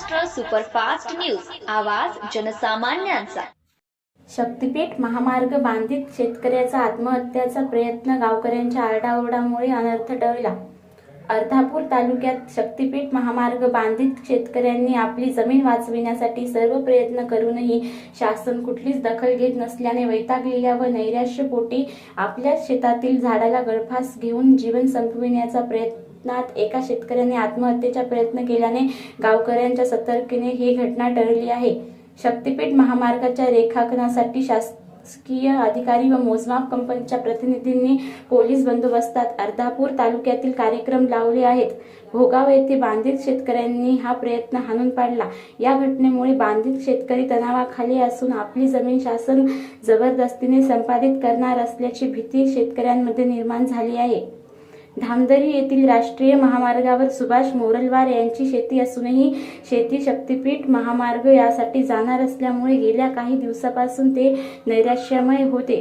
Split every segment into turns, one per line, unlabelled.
Superfast news. आवाज जनसामान्यांचा.
शक्तीपीठ महामार्ग बांधित शेतकऱ्याचा आत्महत्याचा प्रयत्न गावकऱ्यांच्या आरडाओरडामुळे अनर्थ टळला. अर्धापूर तालुक्यात शक्तीपीठ महामार्ग बांधित शेतकऱ्यांनी आपली जमीन वाचविण्यासाठी सर्व प्रयत्न करूनही शासन कुठलीच दखल घेत नसल्याने वैतागलेल्या व नैराश्यपोटी आपल्या शेतातील झाडाला गळफास घेऊन जीवन संपविण्याचा प्रयत्न प्रयत्नात एका शेतकऱ्याने आत्महत्येचा प्रयत्न केल्याने गावकऱ्यांच्या सतर्कतेने ही घटना टळली आहे. शक्तीपीठ महामार्गाच्या रेखांकनासाठी शासकीय अधिकारी व मोजमाप कंपनीच्या प्रतिनिधींनी पोलीस बंदोबस्तात अर्धापूर तालुक्यातील कार्यक्रम लावले आहेत. भोगाव येथे बांधित शेतकऱ्यांनी हा प्रयत्न हाणून पाडला. या घटनेमुळे बांधित शेतकरी तणावाखाली असून आपली जमीन शासन जबरदस्तीने संपादित करणार असल्याची भीती शेतकऱ्यांमध्ये निर्माण झाली आहे. धामदरी येथील राष्ट्रीय महामार्गावर सुभाष मोरलवार यांची शेती असूनही शेती शक्तीपीठ महामार्ग यासाठी जाणार असल्यामुळे गेल्या काही दिवसापासून ते नैराश्यमय होते.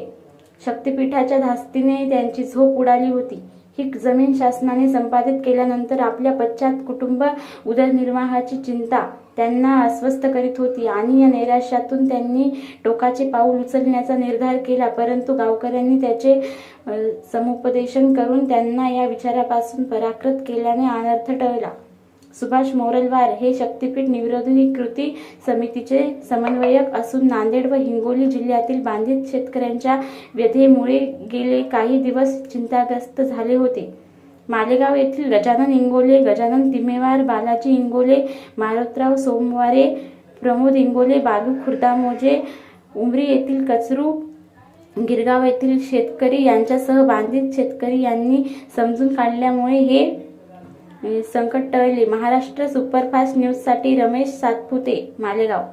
शक्तीपीठाच्या धास्तीने त्यांची झोप उडाली होती. ही जमीन शासनाने संपादित केल्यानंतर आपल्या पश्चात कुटुंब उदरनिर्वाहाची चिंता त्यांना अस्वस्थ करीत होती आणि या नैराश्यातून त्यांनी टोकाचे पाऊल उचलण्याचा निर्धार केला परंतु गावकऱ्यांनी त्याचे समुपदेशन करून त्यांना या विचारापासून पराकृत केल्याने अनर्थ टळला. सुभाष मोरलवार हे शक्तीपीठ निविरोधी कृती समितीचे समन्वयक असून नांदेड व हिंगोली जिल्ह्यातील बांधित शेतकऱ्यांच्या व्यधेमुळे गेले काही दिवस चिंताग्रस्त झाले होते. मालेगाव येथील गजानन इंगोले गजानन तिमेवार बालाजी इंगोले मारुतराव सोमवारे प्रमोद इंगोले बालू खुर्दामोजे उमरी येथील कचरू गिरगाव येथील शेतकरी यांच्यासह बांधित शेतकरी यांनी समजून काढल्यामुळे हे संकट टळले. महाराष्ट्र सुपरफास्ट न्यूजसाठी रमेश सातपुते मालेगाव.